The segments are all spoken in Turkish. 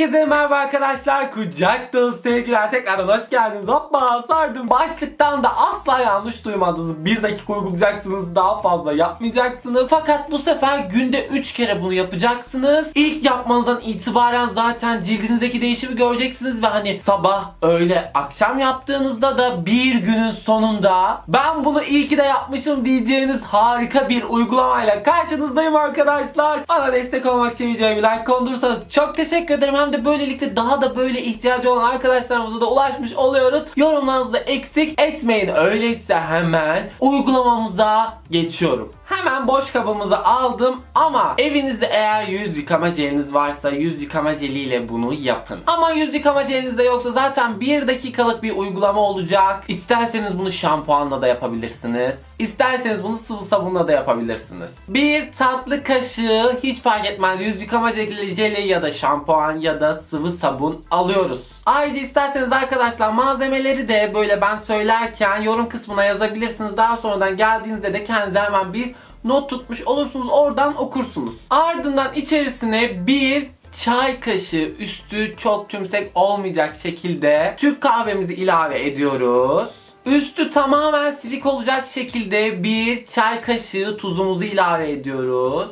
Herkese merhaba arkadaşlar. Kucak dolusu sevgiler. Tekrardan hoş geldiniz. Hoppa sardım. Başlıktan da asla yanlış duymadınız. Bir dakika uygulayacaksınız. Daha fazla yapmayacaksınız. Fakat bu sefer günde 3 kere bunu yapacaksınız. İlk yapmanızdan itibaren zaten cildinizdeki değişimi göreceksiniz. Ve hani sabah, öğle, akşam yaptığınızda da bir günün sonunda ben bunu iyi ki de yapmışım diyeceğiniz harika bir uygulamayla karşınızdayım arkadaşlar. Bana destek olmak için videoya bir like kondursanız çok teşekkür ederim. Hem de böylelikle daha da böyle ihtiyacı olan arkadaşlarımıza da ulaşmış oluyoruz. Yorumlarınızı da eksik etmeyin. Öyleyse hemen uygulamamıza geçiyorum. Hemen boş kabımızı aldım ama evinizde eğer yüz yıkama jeliniz varsa yüz yıkama jeliyle bunu yapın. Ama yüz yıkama jeliniz de yoksa zaten bir dakikalık bir uygulama olacak. İsterseniz bunu şampuanla da yapabilirsiniz. İsterseniz bunu sıvı sabunla da yapabilirsiniz. Bir tatlı kaşığı hiç fark etmez yüz yıkama jeli, jeli ya da şampuan ya da sıvı sabun alıyoruz. Ayrıca isterseniz arkadaşlar malzemeleri de böyle ben söylerken yorum kısmına yazabilirsiniz. Daha sonradan geldiğinizde de kendinize hemen bir not tutmuş olursunuz. Oradan okursunuz. Ardından içerisine bir çay kaşığı üstü çok tümsek olmayacak şekilde Türk kahvemizi ilave ediyoruz. Üstü tamamen silik olacak şekilde bir çay kaşığı tuzumuzu ilave ediyoruz.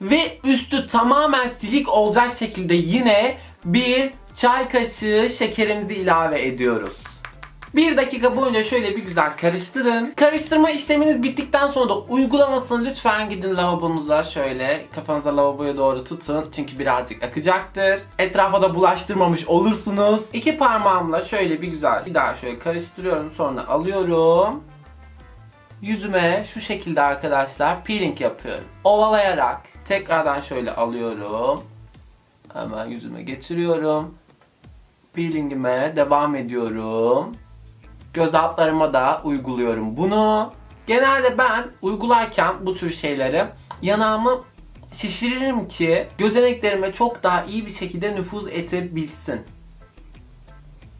Ve üstü tamamen silik olacak şekilde yine bir çay kaşığı şekerimizi ilave ediyoruz. Bir dakika boyunca şöyle bir güzel karıştırın. Karıştırma işleminiz bittikten sonra da uygulamasını lütfen gidin lavabonuza şöyle kafanıza lavaboya doğru tutun. Çünkü birazcık akacaktır. Etrafa da bulaştırmamış olursunuz. İki parmağımla şöyle bir güzel bir daha şöyle karıştırıyorum sonra alıyorum. Yüzüme şu şekilde arkadaşlar peeling yapıyorum. Ovalayarak tekrardan şöyle alıyorum. Hemen yüzüme getiriyorum. Peelingime devam ediyorum. Göz altlarıma da uyguluyorum bunu. Genelde ben uygularken bu tür şeyleri yanağımı şişiririm ki gözeneklerime çok daha iyi bir şekilde nüfuz edebilsin.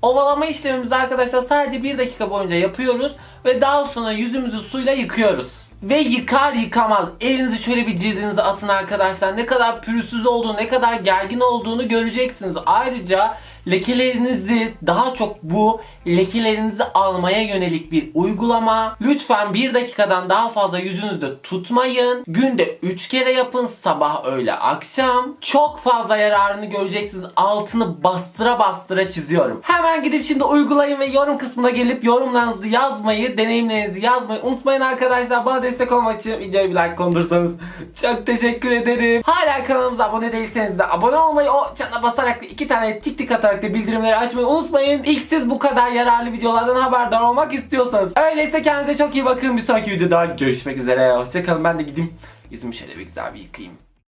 Ovalama işlemimizi arkadaşlar sadece 1 dakika boyunca yapıyoruz ve daha sonra yüzümüzü suyla yıkıyoruz. Ve yıkar yıkamaz elinizi şöyle bir cildinize atın arkadaşlar. Ne kadar pürüzsüz olduğunu, ne kadar gergin olduğunu göreceksiniz. Ayrıca lekelerinizi daha çok bu lekelerinizi almaya yönelik bir uygulama. Lütfen 1 dakikadan daha fazla yüzünüzde tutmayın. Günde 3 kere yapın sabah öğle akşam. Çok fazla yararını göreceksiniz. Altını bastıra bastıra çiziyorum. Hemen gidip şimdi uygulayın ve yorum kısmına gelip yorumlarınızı yazmayı, deneyimlerinizi yazmayı unutmayın arkadaşlar. Bana destek olmak için videoya bir like kondursanız çok teşekkür ederim. Hala kanalımıza abone değilseniz de abone olmayı, o çana basarak da iki tane tik tik atarak da bildirimleri açmayı unutmayın. İlk siz bu kadar yararlı videolardan haberdar olmak istiyorsanız. Öyleyse kendinize çok iyi bakın. Bir sonraki videoda görüşmek üzere. Hoşçakalın. Ben de gideyim yüzümü şöyle bir güzel bir yıkayayım.